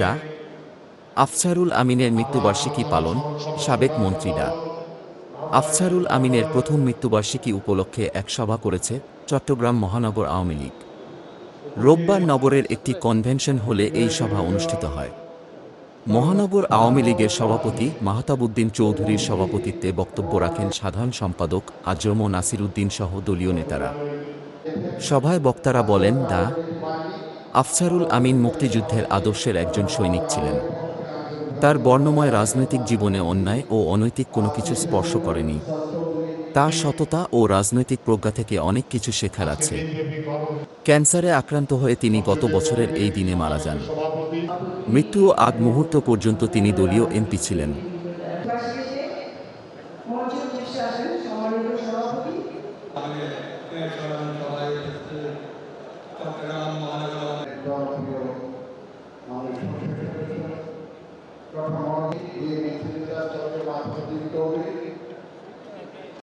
ডা আফসারুল আমিনের মৃত্যুবার্ষিকী পালন, সাবেক মন্ত্রী ডা আফসারুল আমিনের প্রথম মৃত্যুবার্ষিকী উপলক্ষে এক সভা করেছে চট্টগ্রাম মহানগর আওয়ামী লীগ। রোববার নগরের একটি কনভেনশন হলে এই সভা অনুষ্ঠিত হয়। মহানগর আওয়ামী লীগের সভাপতি মাহতাবুদ্দিন চৌধুরীর সভাপতিত্বে বক্তব্য রাখেন সাধারণ সম্পাদক আজম নাসির উদ্দিন সহ দলীয় নেতারা। সভায় বক্তারা বলেন, দা আফসারুল আমিন মুক্তিযুদ্ধের আদর্শের একজন সৈনিক ছিলেন। তার বর্ণময় রাজনৈতিক জীবনে অন্যায় ও অনৈতিক কোনো কিছু স্পর্শ করেনি। তার সততা ও রাজনৈতিক প্রজ্ঞা থেকে অনেক কিছু শেখার আছে। ক্যান্সারে আক্রান্ত হয়ে তিনি গত বছরের এই দিনে মারা যান। মৃত্যু আগ মুহূর্ত পর্যন্ত তিনি দলীয় এমপি ছিলেন। সভাপতি। told